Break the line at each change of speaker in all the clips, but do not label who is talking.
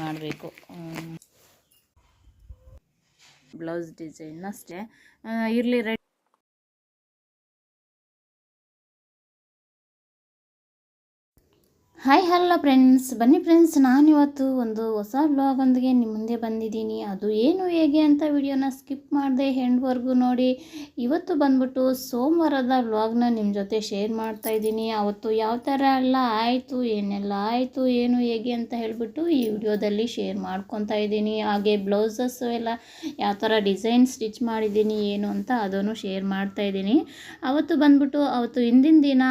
ಮಾಡಬೇಕು. Blouse design ಅಷ್ಟೇ. ಇರಲಿ ರೆಡಿ. ಹಾಯ್ ಹಲೋ ಫ್ರೆಂಡ್ಸ್ ಬನ್ನಿ ಫ್ರೆಂಡ್ಸ್ ನಾನಿವತ್ತು ಒಂದು ಹೊಸ ಬ್ಲಾಗೊಂದಿಗೆ ನಿಮ್ಮ ಮುಂದೆ ಬಂದಿದ್ದೀನಿ. ಅದು ಏನು, ಹೇಗೆ ಅಂತ ವಿಡಿಯೋನ ಸ್ಕಿಪ್ ಮಾಡಿದೆ ಹೆಂಡ್ವರೆಗೂ ನೋಡಿ. ಇವತ್ತು ಬಂದ್ಬಿಟ್ಟು ಸೋಮವಾರದ ಬ್ಲಾಗ್ನ ನಿಮ್ಮ ಜೊತೆ ಶೇರ್ ಮಾಡ್ತಾ ಇದ್ದೀನಿ. ಅವತ್ತು ಯಾವ ಥರ ಎಲ್ಲ ಆಯಿತು, ಏನೆಲ್ಲ ಆಯಿತು, ಏನು, ಹೇಗೆ ಅಂತ ಹೇಳಿಬಿಟ್ಟು ಈ ವಿಡಿಯೋದಲ್ಲಿ ಶೇರ್ ಮಾಡ್ಕೊತಾ ಇದ್ದೀನಿ. ಹಾಗೆ ಬ್ಲೌಸಸ್ಸು ಎಲ್ಲ ಯಾವ ಥರ ಡಿಸೈನ್ ಸ್ಟಿಚ್ ಮಾಡಿದ್ದೀನಿ, ಏನು ಅಂತ ಅದನ್ನು ಶೇರ್ ಮಾಡ್ತಾ ಇದ್ದೀನಿ. ಅವತ್ತು ಬಂದ್ಬಿಟ್ಟು, ಅವತ್ತು ಹಿಂದಿನ ದಿನ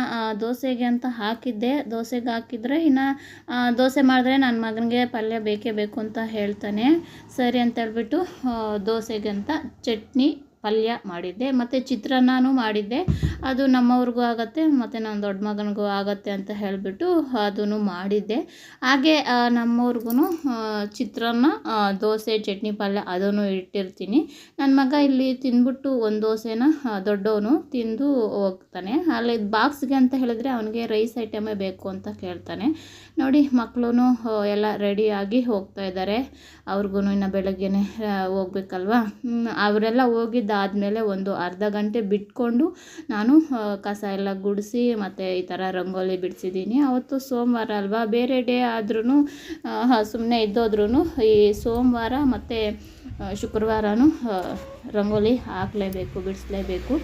ದೋಸೆಗೆ ಅಂತ ಹಾಕಿದ್ದೆ. ದೋಸೆಗೆ ಹಾಕಿದ್ರೆ ಇನ್ನು ದೋಸೆ ಮಾಡಿದ್ರೆ ನನ್ನ ಮಗನಿಗೆ ಪಲ್ಯ ಬೇಕೇ ಬೇಕು ಅಂತ ಹೇಳ್ತಾನೆ. ಸರಿ ಅಂತ ಹೇಳ್ಬಿಟ್ಟು ಆ, ದೋಸೆಗೆ ಅಂತ ಚಟ್ನಿ ಪಲ್ಯ ಮಾಡಿದ್ದೆ, ಮತ್ತು ಚಿತ್ರಾನ್ನನೂ ಮಾಡಿದ್ದೆ. ಅದು ನಮ್ಮವ್ರಿಗೂ ಆಗುತ್ತೆ, ಮತ್ತು ನನ್ನ ದೊಡ್ಡ ಮಗನಿಗೂ ಆಗುತ್ತೆ ಅಂತ ಹೇಳಿಬಿಟ್ಟು ಅದನ್ನು ಮಾಡಿದ್ದೆ. ಹಾಗೆ ನಮ್ಮವ್ರಿಗೂ ಚಿತ್ರಾನ್ನ ದೋಸೆ, ಚಟ್ನಿ, ಪಲ್ಯ ಅದನ್ನು ಇಟ್ಟಿರ್ತೀನಿ. ನನ್ನ ಮಗ ಇಲ್ಲಿ ತಿಂದ್ಬಿಟ್ಟು ಒಂದು ದೋಸೆನ ದೊಡ್ಡವನು ತಿಂದು ಹೋಗ್ತಾನೆ. ಅಲ್ಲಿ ಬಾಕ್ಸ್ಗೆ ಅಂತ ಹೇಳಿದ್ರೆ ಅವನಿಗೆ ರೈಸ್ ಐಟಮೇ ಬೇಕು ಅಂತ ಕೇಳ್ತಾನೆ. ನೋಡಿ ಮಕ್ಕಳು ಎಲ್ಲ ರೆಡಿಯಾಗಿ ಹೋಗ್ತಾ ಇದ್ದಾರೆ. ಅವ್ರಿಗೂ ಇನ್ನು ಬೆಳಗ್ಗೆನೆ ಹೋಗ್ಬೇಕಲ್ವಾ? ಅವರೆಲ್ಲ ಅವರೆಲ್ಲ ಹೋಗಿದ್ದಾದಮೇಲೆ ಒಂದು ಅರ್ಧ ಗಂಟೆ ಬಿಟ್ಕೊಂಡು ನಾನು ಕಸ ಎಲ್ಲ ಗುಡಿಸಿ ಮತ್ತು ಈ ಥರ ರಂಗೋಲಿ ಬಿಡಿಸಿದ್ದೀನಿ. ಅವತ್ತು ಸೋಮವಾರ ಅಲ್ವಾ? ಬೇರೆ ಡೇ ಆದ್ರೂ ಸುಮ್ಮನೆ ಇದ್ದೋದ್ರೂ ಈ ಸೋಮವಾರ ಮತ್ತು ಶುಕ್ರವಾರನೂ ರಂಗೋಲಿ ಹಾಕಲೇಬೇಕು ಬಿಡಿಸ್ಲೇಬೇಕು.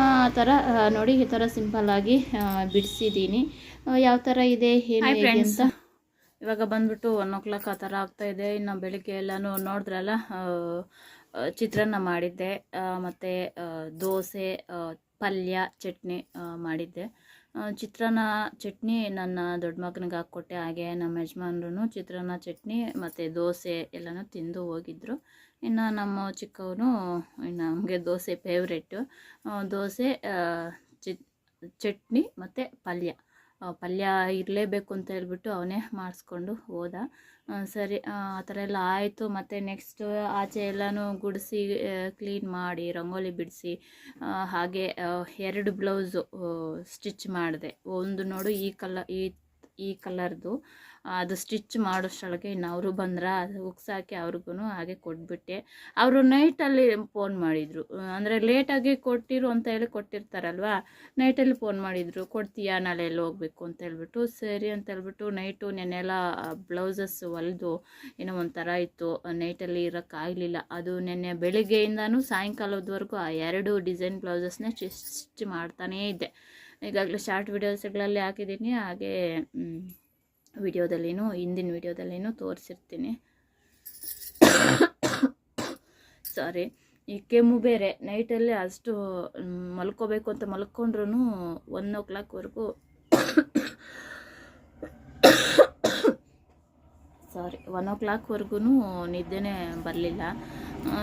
ಆ ಥರ ನೋಡಿ ಈ ಥರ ಸಿಂಪಲ್ಲಾಗಿ ಬಿಡಿಸಿದ್ದೀನಿ. ಯಾವ ಥರ ಇದೆ? ಏನು ಅಂತ? ಇವಾಗ ಬಂದ್ಬಿಟ್ಟು ಒನ್ ಓ ಕ್ಲಾಕ್ ಆ ಥರ ಆಗ್ತಾ ಇದೆ. ಇನ್ನು ಬೆಳಿಗ್ಗೆ ಎಲ್ಲನೂ ನೋಡಿದ್ರಲ್ಲ ಚಿತ್ರಾನ್ನ ಮಾಡಿದ್ದೆ. ಮತ್ತು ದೋಸೆ ಪಲ್ಯ, ಚಟ್ನಿ ಮಾಡಿದ್ದೆ. ಚಿತ್ರಾನ್ನ ಚಟ್ನಿ ನನ್ನ ದೊಡ್ಡ ಮಗನಿಗೆ ಹಾಕ್ಕೊಟ್ಟೆ. ಹಾಗೆ ನಮ್ಮ ಯಜಮಾನ್ರು ಚಿತ್ರಾನ್ನ ಚಟ್ನಿ ಮತ್ತು ದೋಸೆ ಎಲ್ಲನೂ ತಿಂದು ಹೋಗಿದ್ರು. ಇನ್ನು ನಮ್ಮ ಚಿಕ್ಕವನು, ಇನ್ನು ನಮಗೆ ದೋಸೆ ಫೇವ್ರೆಟ್ಟು ದೋಸೆ ಚಟ್ನಿ ಮತ್ತು ಪಲ್ಯ. ಪಲ್ಯ ಇರಲೇಬೇಕು ಅಂತ ಹೇಳ್ಬಿಟ್ಟು ಅವನೇ ಮಾಡಿಸ್ಕೊಂಡು ಹೋದ. ಸರಿ. ಆ ಥರ ಎಲ್ಲ ಆಯಿತು. ಮತ್ತು ನೆಕ್ಸ್ಟ್ ಆಚೆ ಎಲ್ಲನೂ ಗುಡಿಸಿ ಕ್ಲೀನ್ ಮಾಡಿ, ರಂಗೋಲಿ ಬಿಡಿಸಿ ಹಾಗೆ ಎರಡು ಬ್ಲೌಸು ಸ್ಟಿಚ್ ಮಾಡಿದೆ. ಒಂದು ನೋಡು ಈ ಕಲರ್ ಈ ಈ ಕಲರ್ದು. ಅದು ಸ್ಟಿಚ್ ಮಾಡೋಷ್ಟೊಳಗೆ ಇನ್ನು ಅವರು ಬಂದ್ರ ಅದು ಉಗ್ಸಾಕಿ ಅವ್ರಿಗೂ ಹಾಗೆ ಕೊಟ್ಬಿಟ್ಟೆ. ಅವರು ನೈಟಲ್ಲಿ ಫೋನ್ ಮಾಡಿದರು. ಅಂದರೆ ಲೇಟಾಗಿ ಕೊಟ್ಟಿರು ಅಂತ ಹೇಳಿ ಕೊಟ್ಟಿರ್ತಾರಲ್ವಾ? ನೈಟಲ್ಲಿ ಫೋನ್ ಮಾಡಿದರು, ಕೊಡ್ತೀಯಾ? ನಾಳೆ ಎಲ್ಲಿ ಹೋಗಬೇಕು? ಅಂತ ಹೇಳ್ಬಿಟ್ಟು, ಸರಿ ಅಂತ ಹೇಳ್ಬಿಟ್ಟು ನೈಟು ನೆನ್ನೆಲ್ಲ ಬ್ಲೌಸಸ್ ಹೊಲಿದು ಏನೋ ಒಂಥರ ಇತ್ತು. ನೈಟಲ್ಲಿ ಇರೋಕ್ಕಾಗಲಿಲ್ಲ ಅದು ನೆನ್ನೆ ಬೆಳಿಗ್ಗೆಯಿಂದನೂ ಸಾಯಂಕಾಲದವರೆಗೂ ಆ ಎರಡು ಡಿಸೈನ್ ಬ್ಲೌಸಸ್ನೇ ಸ್ಟಿಚ್ ಮಾಡ್ತಾನೇ ಇದ್ದೆ. ಈಗಾಗಲೇ ಶಾರ್ಟ್ ವಿಡಿಯೋಸ್ಗಳಲ್ಲಿ ಹಾಕಿದ್ದೀನಿ, ಹಾಗೆ ವಿಡಿಯೋದಲ್ಲಿನೂ, ಹಿಂದಿನ ವಿಡಿಯೋದಲ್ಲಿನೂ ತೋರಿಸಿರ್ತೀನಿ. ಸಾರಿ ಈ ಕೆಮ್ಮು ಬೇರೆ. ನೈಟಲ್ಲಿ ಅಷ್ಟು ಮಲ್ಕೋಬೇಕು ಅಂತ ಮಲ್ಕೊಂಡ್ರೂ ಒನ್ ಓ ಕ್ಲಾಕ್ವರೆಗೂ ಸಾರಿ ಒನ್ ಓ ಕ್ಲಾಕ್ವರೆಗೂ ನಿದ್ದೆನೇ ಬರಲಿಲ್ಲ.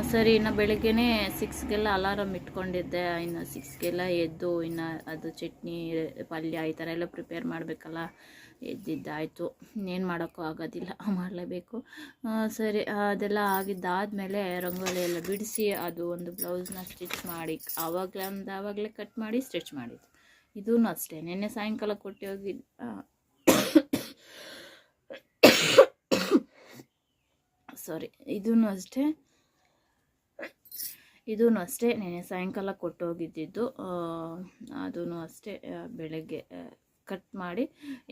ಸರಿ ಇನ್ನು ಬೆಳಗ್ಗೆನೇ ಸಿಕ್ಸ್ಗೆಲ್ಲ ಅಲಾರಮ್ ಇಟ್ಕೊಂಡಿದ್ದೆ ಇನ್ನು ಸಿಕ್ಸ್ಗೆಲ್ಲ ಎದ್ದು ಇನ್ನು ಅದು ಚಟ್ನಿ ಪಲ್ಯ ಈ ಥರ ಎಲ್ಲ ಪ್ರಿಪೇರ್ ಮಾಡಬೇಕಲ್ಲ ಎದ್ದಿದ್ದಾಯಿತು ಇನ್ನೇನು ಮಾಡೋಕ್ಕೂ ಆಗೋದಿಲ್ಲ ಮಾಡಲೇಬೇಕು ಸರಿ ಅದೆಲ್ಲ ಆಗಿದ್ದಾದಮೇಲೆ ರಂಗೋಲಿ ಎಲ್ಲ ಬಿಡಿಸಿ ಅದು ಒಂದು ಬ್ಲೌಸ್ನ ಸ್ಟಿಚ್ ಮಾಡಿ ಆವಾಗಲೇ ಒಂದು ಆವಾಗಲೇ ಕಟ್ ಮಾಡಿ ಸ್ಟಿಚ್ ಮಾಡಿದ್ದು ಇದೂ ಅಷ್ಟೇ ನಿನ್ನೆ ಸಾಯಂಕಾಲ ಕೊಟ್ಟು ಹೋಗಿದ್ದು ಸಾರಿ ಇದೂ ಅಷ್ಟೇ ಇದೂ ಅಷ್ಟೇ ನೆನೆ ಸಾಯಂಕಾಲ ಕೊಟ್ಟೋಗಿದ್ದಿದ್ದು ಅದೂ ಅಷ್ಟೇ ಬೆಳಗ್ಗೆ ಕಟ್ ಮಾಡಿ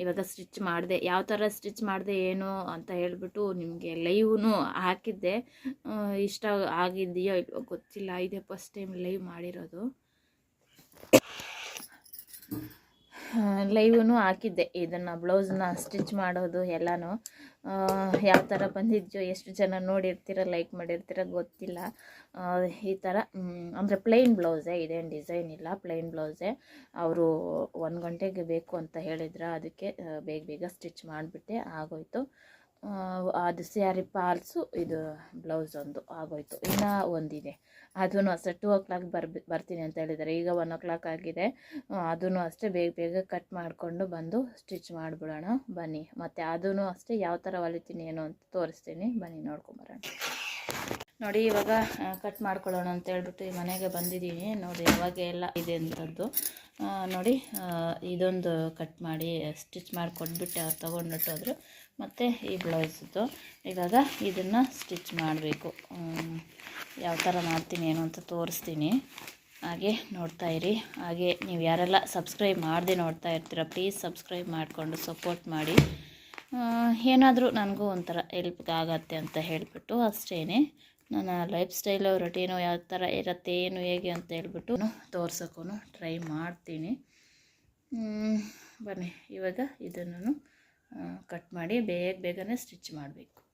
ಇವಾಗ ಸ್ಟಿಚ್ ಮಾಡಿದೆ. ಯಾವ ಥರ ಸ್ಟಿಚ್ ಮಾಡಿದೆ ಏನು ಅಂತ ಹೇಳಿಬಿಟ್ಟು ನಿಮಗೆ ಲೈವ್ನು ಹಾಕಿದ್ದೆ. ಇಷ್ಟ ಆಗಿದೆಯೋ ಗೊತ್ತಿಲ್ಲ. ಇದೇ ಫಸ್ಟ್ ಟೈಮ್ ಲೈವ್ ಮಾಡಿರೋದು. ಲೈವೂ ಹಾಕಿದ್ದೆ. ಇದನ್ನು ಬ್ಲೌಸನ್ನ ಸ್ಟಿಚ್ ಮಾಡೋದು ಎಲ್ಲನೂ. ಯಾವ ಥರ ಬಂದಿದ್ಯೋ, ಎಷ್ಟು ಜನ ನೋಡಿರ್ತೀರ, ಲೈಕ್ ಮಾಡಿರ್ತೀರ ಗೊತ್ತಿಲ್ಲ. ಈ ಥರ ಅಂದರೆ ಪ್ಲೈನ್ ಬ್ಲೌಸೇ, ಇದೇನು ಡಿಸೈನ್ ಇಲ್ಲ, ಪ್ಲೈನ್ ಬ್ಲೌಸೇ. ಅವರು ಒಂದು ಗಂಟೆಗೆ ಬೇಕು ಅಂತ ಹೇಳಿದ್ರ, ಅದಕ್ಕೆ ಬೇಗ ಬೇಗ ಸ್ಟಿಚ್ ಮಾಡಿಬಿಟ್ಟೆ, ಆಗೋಯ್ತು. ಅದು ಸ್ಯಾರಿ ಪಾಲ್ಸು, ಇದು ಬ್ಲೌಸ್ ಒಂದು ಆಗೋಯ್ತು. ಇನ್ನೂ ಒಂದಿದೆ. ಅದೂ ಅಷ್ಟೇ ಟೂ ಓ ಕ್ಲಾಕ್ ಬರ್ ಬರ್ತೀನಿ ಅಂತ ಹೇಳಿದ್ದಾರೆ. ಈಗ ಒನ್ ಓ ಕ್ಲಾಕ್ ಆಗಿದೆ ಅದೂ ಅಷ್ಟೇ ಬೇಗ ಬೇಗ ಕಟ್ ಮಾಡಿಕೊಂಡು ಬಂದು ಸ್ಟಿಚ್ ಮಾಡಿಬಿಡೋಣ. ಬನ್ನಿ. ಮತ್ತು ಅದೂ ಅಷ್ಟೇ ಯಾವ ಥರ ಹೊಲಿತೀನಿ ಏನು ಅಂತ ತೋರಿಸ್ತೀನಿ. ಬನ್ನಿ ನೋಡ್ಕೊಂಬರೋಣ ನೋಡಿ, ಇವಾಗ ಕಟ್ ಮಾಡ್ಕೊಳ್ಳೋಣ ಅಂತ ಹೇಳ್ಬಿಟ್ಟು ಈ ಮನೆಗೆ ಬಂದಿದ್ದೀನಿ. ನೋಡಿ ಯಾವಾಗ ಎಲ್ಲ ಇದೆ ಅಂಥದ್ದು ನೋಡಿ ಇದೊಂದು ಕಟ್ ಮಾಡಿ ಸ್ಟಿಚ್ ಮಾಡಿ ಕೊಟ್ಬಿಟ್ಟು ಅವ್ರು ತೊಗೊಂಡ್ಬಿಟ್ಟೋದ್ರು ಮತ್ತು ಈ ಬ್ಲೌಸ್ದು. ಇವಾಗ ಇದನ್ನು ಸ್ಟಿಚ್ ಮಾಡಬೇಕು. ಯಾವ ಥರ ಮಾಡ್ತೀನಿ, ಏನು ಅಂತ ತೋರಿಸ್ತೀನಿ. ಹಾಗೆ ನೋಡ್ತಾ ಇರಿ. ಹಾಗೆ ನೀವು ಯಾರೆಲ್ಲ ಸಬ್ಸ್ಕ್ರೈಬ್ ಮಾಡದೆ ನೋಡ್ತಾ ಇರ್ತೀರ, ಪ್ಲೀಸ್ ಸಬ್ಸ್ಕ್ರೈಬ್ ಮಾಡಿಕೊಂಡು ಸಪೋರ್ಟ್ ಮಾಡಿ. ಏನಾದರೂ ನನಗೂ ಒಂಥರ ಹೆಲ್ಪ್ ಆಗತ್ತೆ ಅಂತ ಹೇಳಿಬಿಟ್ಟು ಅಷ್ಟೇ ನನ್ನ ಲೈಫ್ ಸ್ಟೈಲು, ರೊಟೀನು ಯಾವ ಥರ ಇರುತ್ತೆ, ಏನು ಹೇಗೆ ಅಂತ ಹೇಳ್ಬಿಟ್ಟು ತೋರ್ಸೋಕ್ಕೂ ಟ್ರೈ ಮಾಡ್ತೀನಿ. ಬನ್ನಿ, ಇವಾಗ ಇದನ್ನು ಕಟ್ ಮಾಡಿ ಬೇಗ ಬೇಗನೆ ಸ್ಟಿಚ್ ಮಾಡಬೇಕು.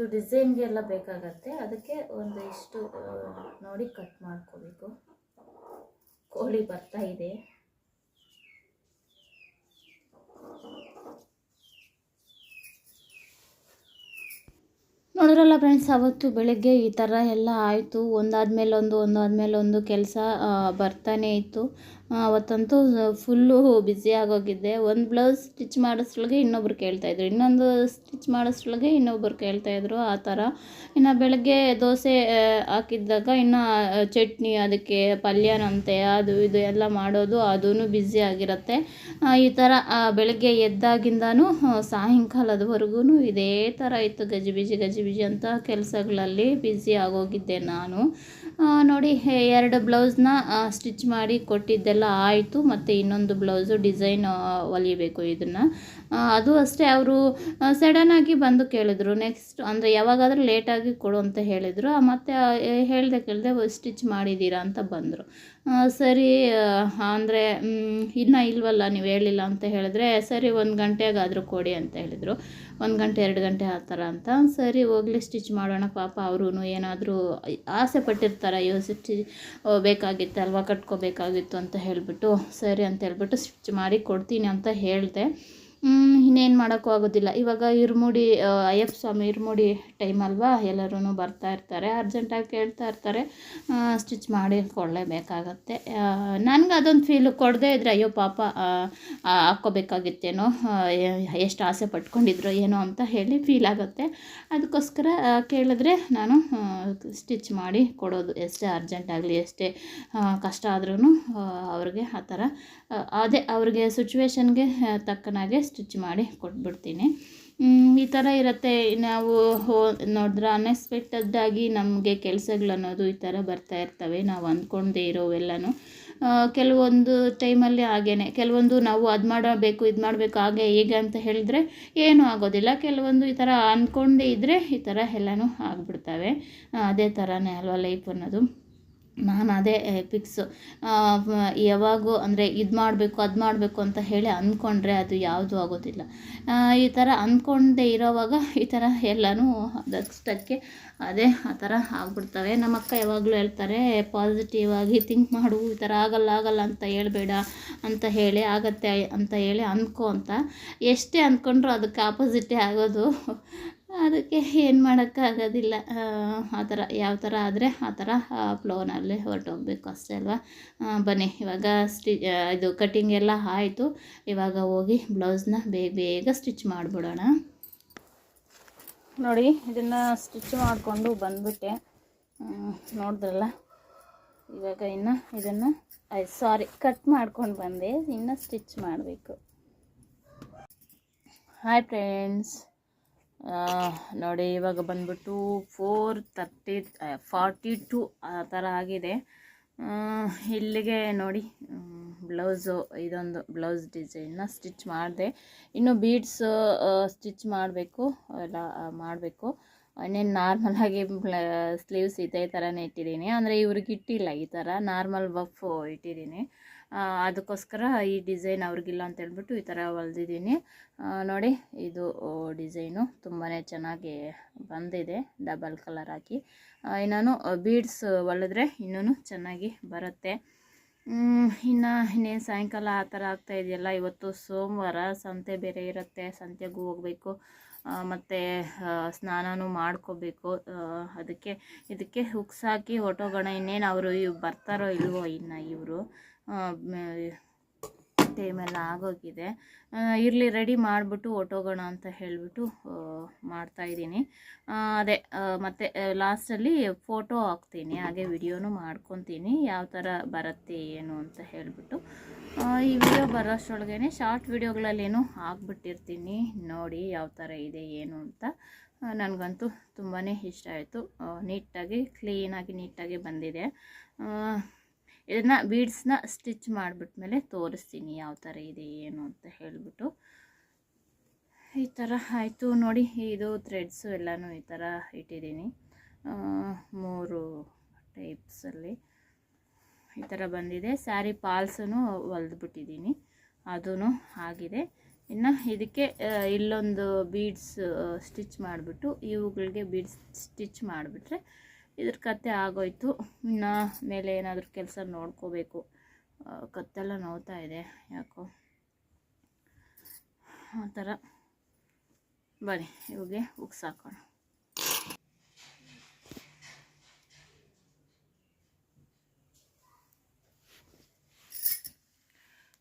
ಇದು ಡಿಸೈನ್ಗೆ ಎಲ್ಲ ಬೇಕಾಗತ್ತೆ. ಅದಕ್ಕೆ ಒಂದು ಇಷ್ಟು ನೋಡಿ ಕಟ್ ಮಾಡ್ಕೋಬೇಕು. ಕೋಳಿ ಬರ್ತಾ ಇದೆ. ನೋಡಿದ್ರಲ್ಲ ಫ್ರೆಂಡ್ಸ್ ಅವತ್ತು ಬೆಳಗ್ಗೆ ಈ ಥರ ಎಲ್ಲ ಆಯಿತು. ಒಂದಾದ್ಮೇಲೆ ಒಂದು ಒಂದಾದ್ಮೇಲೆ ಒಂದು ಕೆಲಸ ಬರ್ತಾನೆ ಇತ್ತು. ಅವತ್ತಂತೂ ಫುಲ್ಲು ಬ್ಯುಸಿ ಆಗೋಗಿದ್ದೆ. ಒಂದು ಬ್ಲೌಸ್ ಸ್ಟಿಚ್ ಮಾಡಿಸ್ಲಿಗೆ ಇನ್ನೊಬ್ರು ಕೇಳ್ತಾಯಿದ್ರು ಇನ್ನೊಂದು ಸ್ಟಿಚ್ ಮಾಡಿಸ್ಲಿಗೆ ಇನ್ನೊಬ್ರು ಕೇಳ್ತಾಯಿದ್ರು ಆ ಥರ ಇನ್ನು ಬೆಳಗ್ಗೆ ದೋಸೆ ಹಾಕಿದ್ದಾಗ ಇನ್ನು ಚಟ್ನಿ, ಅದಕ್ಕೆ ಪಲ್ಯನಂತೆ, ಅದು ಇದು ಎಲ್ಲ ಮಾಡೋದು ಅದೂ ಬ್ಯುಸಿ ಆಗಿರುತ್ತೆ. ಈ ಥರ ಬೆಳಗ್ಗೆ ಎದ್ದಾಗಿಂದನೂ ಸಾಯಂಕಾಲದವರೆಗೂ ಇದೇ ಥರ ಇತ್ತು ಗಜಿಬಿಜಿ ಗಜಿಬಿಜಿ ಅಂತ ಕೆಲಸಗಳಲ್ಲಿ ಬ್ಯುಸಿ ಆಗೋಗಿದ್ದೆ ನಾನು. ನೋಡಿ, ಎರಡು ಬ್ಲೌಸ್ನ ಸ್ಟಿಚ್ ಮಾಡಿ ಕೊಟ್ಟಿದ್ದೆಲ್ಲ ಆಯಿತು ಮತ್ತು ಇನ್ನೊಂದು ಬ್ಲೌಸು ಡಿಸೈನ್ ಹೊಲಿಬೇಕು ಇದನ್ನು. ಅದು ಅಷ್ಟೇ, ಅವರು ಸಡನ್ನಾಗಿ ಬಂದು ಕೇಳಿದರು. ನೆಕ್ಸ್ಟ್ ಅಂದರೆ ಯಾವಾಗಾದರೂ ಲೇಟಾಗಿ ಕೊಡು ಅಂತ ಹೇಳಿದರು. ಮತ್ತು ಹೇಳ್ದೆ ಕೇಳಿದೆ ಸ್ಟಿಚ್ ಮಾಡಿದ್ದೀರಾ ಅಂತ ಬಂದರು. ಸರಿ ಅಂದರೆ ಇನ್ನೂ ಇಲ್ವಲ್ಲ, ನೀವು ಹೇಳಿಲ್ಲ ಅಂತ ಹೇಳಿದ್ರೆ, ಸರಿ, ಒಂದು ಗಂಟೆಗಾದರೂ ಕೊಡಿ ಅಂತ ಹೇಳಿದರು. ಒಂದು ಗಂಟೆ, ಎರಡು ಗಂಟೆ ಆ ಥರ ಅಂತ. ಸರಿ, ಹೋಗ್ಲಿ ಸ್ಟಿಚ್ ಮಾಡೋಣ, ಪಾಪ ಅವರು ಏನಾದರೂ ಆಸೆ ಪಟ್ಟಿರ್ತಾರೆ ಅಯ್ಯೋ ಸ್ಟಿಚ್ ಬೇಕಾಗಿತ್ತಲ್ವ ಕಟ್ಕೋಬೇಕಾಗಿತ್ತು ಅಂತ ಹೇಳಿಬಿಟ್ಟು, ಸರಿ ಅಂತ ಹೇಳ್ಬಿಟ್ಟು ಸ್ಟಿಚ್ ಮಾಡಿ ಕೊಡ್ತೀನಿ ಅಂತ ಹೇಳಿದೆ. ಇನ್ನೇನು ಮಾಡೋಕ್ಕೂ ಆಗೋದಿಲ್ಲ. ಇವಾಗ ಇರ್ಮುಡಿ ಅಯ್ಯಪ್ಪ ಸ್ವಾಮಿ ಇರ್ಮುಡಿ ಟೈಮ್ ಅಲ್ವಾ? ಎಲ್ಲರೂ ಬರ್ತಾ ಇರ್ತಾರೆ ಅರ್ಜೆಂಟಾಗಿ ಕೇಳ್ತಾ ಇರ್ತಾರೆ. ಸ್ಟಿಚ್ ಮಾಡಿ ಕೊಡಲೇಬೇಕಾಗತ್ತೆ. ನನಗೆ ಅದೊಂದು ಫೀಲ್ ಕೊಡದೇ ಇದ್ದರೆ ಅಯ್ಯೋ ಪಾಪ ಹಾಕ್ಕೋಬೇಕಾಗಿತ್ತೇನೋ ಎಷ್ಟು ಆಸೆ ಪಟ್ಕೊಂಡಿದ್ರು ಏನೋ ಅಂತ ಹೇಳಿ ಫೀಲ್ ಆಗುತ್ತೆ. ಅದಕ್ಕೋಸ್ಕರ ಕೇಳಿದ್ರೆ ನಾನು ಸ್ಟಿಚ್ ಮಾಡಿ ಕೊಡೋದು. ಎಷ್ಟೇ ಅರ್ಜೆಂಟ್ ಆಗಲಿ, ಎಷ್ಟೇ ಕಷ್ಟ ಆದ್ರೂ ಅವ್ರಿಗೆ ಆ ಥರ ಅದೇ ಅವ್ರಿಗೆ ಸಿಚುವೇಶನ್ಗೆ ತಕ್ಕನಾಗೆ ಸ್ಟಿಚ್ ಮಾಡಿ ಕೊಟ್ಬಿಡ್ತೀನಿ. ಈ ಥರ ಇರುತ್ತೆ. ನಾವು ಹೋ, ನೋಡಿದ್ರೆ ಅನ್ಎಕ್ಸ್ಪೆಕ್ಟೆಡ್ಡಾಗಿ ನಮಗೆ ಕೆಲಸಗಳು ಅನ್ನೋದು ಈ ಥರ ಬರ್ತಾ ಇರ್ತವೆ. ನಾವು ಅಂದ್ಕೊಂಡೇ ಇರೋವೆಲ್ಲನೂ. ಕೆಲವೊಂದು ಟೈಮಲ್ಲಿ ಹಾಗೇ ಕೆಲವೊಂದು ನಾವು ಅದು ಮಾಡಬೇಕು, ಇದು ಮಾಡಬೇಕು, ಹಾಗೆ ಹೀಗೆ ಅಂತ ಹೇಳಿದ್ರೆ ಏನೂ ಆಗೋದಿಲ್ಲ. ಕೆಲವೊಂದು ಈ ಥರ ಅಂದ್ಕೊಂಡೇ ಇದ್ದರೆ ಈ ಥರ ಎಲ್ಲನೂ ಆಗ್ಬಿಡ್ತವೆ. ಅದೇ ಥರನೇ ಅಲ್ವಾ ಲೈಫ್ ಅನ್ನೋದು? ನಾನು ಅದೇ ಪಿಕ್ಸು ಯಾವಾಗೂ ಅಂದರೆ ಇದು ಮಾಡಬೇಕು, ಅದು ಮಾಡಬೇಕು ಅಂತ ಹೇಳಿ ಅಂದ್ಕೊಂಡ್ರೆ ಅದು ಯಾವುದೂ ಆಗೋದಿಲ್ಲ. ಈ ಥರ ಅಂದ್ಕೊಂಡೇ ಇರೋವಾಗ ಈ ಥರ ಎಲ್ಲನೂ ಅದಷ್ಟಕ್ಕೆ ಅದೇ, ಆ ಥರ ಆಗ್ಬಿಡ್ತವೆ. ನಮ್ಮ ಅಕ್ಕ ಯಾವಾಗಲೂ ಹೇಳ್ತಾರೆ ಪಾಸಿಟಿವ್ ಆಗಿ ಥಿಂಕ್ ಮಾಡು, ಈ ಥರ ಆಗಲ್ಲ ಆಗಲ್ಲ ಅಂತ ಹೇಳ್ಬೇಡ ಅಂತ ಹೇಳಿ, ಆಗತ್ತೆ ಅಂತ ಹೇಳಿ ಅಂದ್ಕೊ ಅಂತ. ಎಷ್ಟೇ ಅಂದ್ಕೊಂಡ್ರೂ ಅದಕ್ಕೆ ಆಪೋಸಿಟೇ ಆಗೋದು. ಅದಕ್ಕೆ ಏನು ಮಾಡೋಕ್ಕಾಗೋದಿಲ್ಲ. ಆ, ಥರ ಯಾವ ಥರ ಆದರೆ ಆ ಥರ ಫ್ಲೋನಲ್ಲಿ ಹೊರಟೋಗ್ಬೇಕು ಅಷ್ಟೇ ಅಲ್ವಾ? ಬನ್ನಿ ಇವಾಗ ಸ್ಟಿ ಇದು ಕಟ್ಟಿಂಗ್ ಎಲ್ಲ ಆಯಿತು. ಇವಾಗ ಹೋಗಿ ಬ್ಲೌಸ್ನ ಬೇಗ ಬೇಗ ಸ್ಟಿಚ್ ಮಾಡಿಬಿಡೋಣ. ನೋಡಿ ಇದನ್ನು ಸ್ಟಿಚ್ ಮಾಡಿಕೊಂಡು ಬಂದ್ಬಿಟ್ಟೆ. ನೋಡಿದ್ರಲ್ಲ? ಇವಾಗ ಇನ್ನು ಇದನ್ನು ಸಾರಿ ಕಟ್ ಮಾಡ್ಕೊಂಡು ಬಂದೆ. ಇನ್ನು ಸ್ಟಿಚ್ ಮಾಡಬೇಕು. Hi friends. ನೋಡಿ, ಇವಾಗ ಬಂದ್ಬಿಟ್ಟು ಫೋರ್ ತರ್ಟಿ ಫಾರ್ಟಿ ಟು ಆ ಥರ ಆಗಿದೆ. ಇಲ್ಲಿಗೆ ನೋಡಿ ಬ್ಲೌಸು ಇದೊಂದು ಬ್ಲೌಸ್ ಡಿಸೈನ್ನ ಸ್ಟಿಚ್ ಮಾಡಿದೆ. ಇನ್ನು ಬೀಡ್ಸ್ ಸ್ಟಿಚ್ ಮಾಡಬೇಕು, ಎಲ್ಲ ಮಾಡಬೇಕು. ಇನ್ನೇನು ನಾರ್ಮಲಾಗಿ ಸ್ಲೀವ್ಸ್ ಇದೇ ಥರನೇ ಇಟ್ಟಿದ್ದೀನಿ. ಅಂದರೆ ಇವ್ರಿಗೆ ಇಟ್ಟಿಲ್ಲ ಈ ಥರ ನಾರ್ಮಲ್ ಬಫ್ ಇಟ್ಟಿದ್ದೀನಿ. ಅದಕ್ಕೋಸ್ಕರ ಈ ಡಿಸೈನ್ ಅವ್ರಿಗಿಲ್ಲ ಅಂತ ಹೇಳ್ಬಿಟ್ಟು ಈ ಥರ ಹೊಲ್ದಿದ್ದೀನಿ. ನೋಡಿ, ಇದು ಡಿಸೈನು ತುಂಬಾ ಚೆನ್ನಾಗಿ ಬಂದಿದೆ, ಡಬಲ್ ಕಲರ್ ಹಾಕಿ. ನಾನು ಬೀಡ್ಸ್ ಹೊಲಿದ್ರೆ ಇನ್ನೂ ಚೆನ್ನಾಗಿ ಬರುತ್ತೆ. ಇನ್ನು ಇನ್ನೇನು ಸಾಯಂಕಾಲ ಆ ಥರ ಆಗ್ತಾ ಇದೆಯಲ್ಲ, ಇವತ್ತು ಸೋಮವಾರ ಸಂತೆ ಬೇರೆ ಇರುತ್ತೆ, ಸಂತೆಗೂ ಹೋಗಬೇಕು. ಮತ್ತು ಸ್ನಾನನೂ ಮಾಡ್ಕೋಬೇಕು. ಅದಕ್ಕೆ, ಇದಕ್ಕೆ ಹುಕ್ಸ್ ಹಾಕಿ ಹೊಟ್ಟೋಗೋಣ ಇನ್ನೇನು ಅವರು ಇವ್ ಬರ್ತಾರೋ ಇಲ್ವೋ ಇನ್ನು ಇವರು. ಟೈಮೆಲ್ಲ ಆಗೋಗಿದೆ. ಇರಲಿ, ರೆಡಿ ಮಾಡಿಬಿಟ್ಟು ಒಟ್ಟೋಗೋಣ ಅಂತ ಹೇಳಿಬಿಟ್ಟು ಮಾಡ್ತಾಯಿದ್ದೀನಿ ಅದೇ ಮತ್ತು ಲಾಸ್ಟಲ್ಲಿ ಫೋಟೋ ಹಾಕ್ತೀನಿ. ಹಾಗೆ ವಿಡಿಯೋನು ಮಾಡ್ಕೊತೀನಿ. ಯಾವ ಥರ ಬರುತ್ತೆ, ಏನು ಅಂತ ಹೇಳಿಬಿಟ್ಟು. ಈ ವಿಡಿಯೋ ಬರೋಷ್ಟರೊಳಗೇ ಶಾರ್ಟ್ ವಿಡಿಯೋಗಳಲ್ಲೇನು ಹಾಕ್ಬಿಟ್ಟಿರ್ತೀನಿ. ನೋಡಿ ಯಾವ ಥರ ಇದೆ, ಏನು ಅಂತ. ನನಗಂತೂ ತುಂಬಾ ಇಷ್ಟ ಆಯಿತು. ನೀಟಾಗಿ, ಕ್ಲೀನಾಗಿ ನೀಟಾಗಿ ಬಂದಿದೆ. ಇದನ್ನು ಬೀಡ್ಸ್ನ ಸ್ಟಿಚ್ ಮಾಡಿಬಿಟ್ಮೇಲೆ ತೋರಿಸ್ತೀನಿ ಯಾವ ಥರ ಇದೆ, ಏನು ಅಂತ ಹೇಳಿಬಿಟ್ಟು. ಈ ಥರ ಆಯಿತು ನೋಡಿ, ಇದು ಥ್ರೆಡ್ಸು ಎಲ್ಲನೂ ಈ ಥರ ಇಟ್ಟಿದ್ದೀನಿ. ಮೂರು ಟೈಪ್ಸಲ್ಲಿ ಈ ಥರ ಬಂದಿದೆ. ಸ್ಯಾರಿ ಪಾಲ್ಸೂ ಹೊಲ್ದ್ಬಿಟ್ಟಿದ್ದೀನಿ ಅದೂ ಆಗಿದೆ. ಇನ್ನು ಇದಕ್ಕೆ ಇಲ್ಲೊಂದು ಬೀಡ್ಸ್ ಸ್ಟಿಚ್ ಮಾಡಿಬಿಟ್ಟು ಇವುಗಳಿಗೆ ಬೀಡ್ಸ್ ಸ್ಟಿಚ್ ಮಾಡಿಬಿಟ್ರೆ ಇದ್ರ ಕತೆ ಆಗೋಯ್ತು. ಇನ್ನು ಮೇಲೆ ಏನಾದರೂ ಕೆಲಸ ನೋಡ್ಕೋಬೇಕು. ಕತ್ತೆಲ್ಲ ನೋವ್ತಾ ಇದೆ. ಯಾಕೋ. ಆ ಥರ. ಬನ್ನಿ, ಇವಾಗೆ ಉಗ್ಸಾಕೋಣ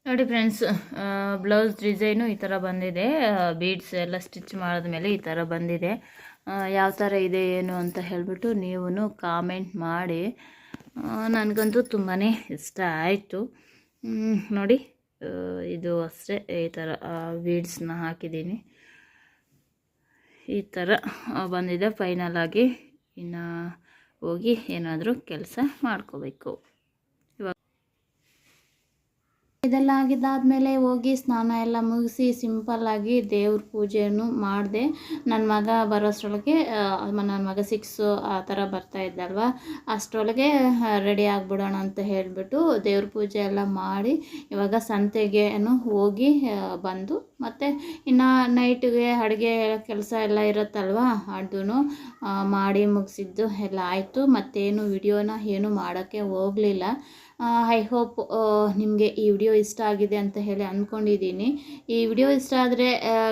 ನೋಡಿ ಫ್ರೆಂಡ್ಸ್ ಬ್ಲೌಸ್ ಡಿಸೈನು ಈ ಥರ ಬಂದಿದೆ. ಬೀಡ್ಸ್ ಎಲ್ಲ ಸ್ಟಿಚ್ ಮಾಡಿದ್ಮೇಲೆ ಈ ಥರ ಬಂದಿದೆ. ಯಾವ ಥರ ಇದೆ, ಏನು ಅಂತ ಹೇಳಿಬಿಟ್ಟು ನೀವು ಕಾಮೆಂಟ್ ಮಾಡಿ. ನನಗಂತೂ ತುಂಬಾ ಇಷ್ಟ ಆಯಿತು. ನೋಡಿ ಇದು ಅಷ್ಟೇ, ಈ ಥರ ವೀಡ್ಸ್ನ ಹಾಕಿದ್ದೀನಿ. ಈ ಥರ ಬಂದಿದೆ. ಫೈನಲ್ ಆಗಿ ಇನ್ನು ಹೋಗಿ ಏನಾದರೂ ಕೆಲಸ ಮಾಡ್ಕೋಬೇಕು. ಇದೆಲ್ಲ ಆಗಿದ್ದಾದಮೇಲೆ ಹೋಗಿ ಸ್ನಾನ ಎಲ್ಲ ಮುಗಿಸಿ ಸಿಂಪಲ್ಲಾಗಿ ದೇವ್ರ ಪೂಜೆಯನ್ನು ಮಾಡಿದೆ. ನನ್ನ ಮಗ ಬರೋಷ್ಟರೊಳಗೆ ನನ್ನ ಮಗ ಸಿಕ್ಸು ಆ ಥರ ಬರ್ತಾ ಇದ್ದಲ್ವ? ಅಷ್ಟರೊಳಗೆ ರೆಡಿ ಆಗಿಬಿಡೋಣ ಅಂತ ಹೇಳಿಬಿಟ್ಟು ದೇವ್ರ ಪೂಜೆ ಎಲ್ಲ ಮಾಡಿ ಇವಾಗ ಸಂತೆಗೆನು ಹೋಗಿ ಬಂದು ಮತ್ತು ಇನ್ನು ನೈಟಿಗೆ ಅಡುಗೆ ಕೆಲಸ ಎಲ್ಲ ಇರುತ್ತಲ್ವ? ಅದೂ ಮಾಡಿ ಮುಗಿಸಿದ್ದು ಎಲ್ಲ ಆಯಿತು. ಮತ್ತೇನು ವಿಡಿಯೋನ ಏನು ಮಾಡೋಕ್ಕೆ ಹೋಗಲಿಲ್ಲ. ಐ ಹೋಪ್ ನಿಮಗೆ ಈ ವಿಡಿಯೋ ಇಷ್ಟ ಆಗಿದೆ ಅಂತ ಹೇಳಿ ಅಂದ್ಕೊಂಡಿದ್ದೀನಿ ಈ ವಿಡಿಯೋ ಇಷ್ಟ ಆದರೆ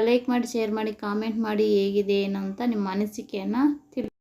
ಲೈಕ್ ಮಾಡಿ ಶೇರ್ ಮಾಡಿ ಕಾಮೆಂಟ್ ಮಾಡಿ ಹೇಗಿದೆ ಏನು ಅಂತ ನಿಮ್ಮ ಅನಿಸಿಕೆಯನ್ನು ತಿಳಿ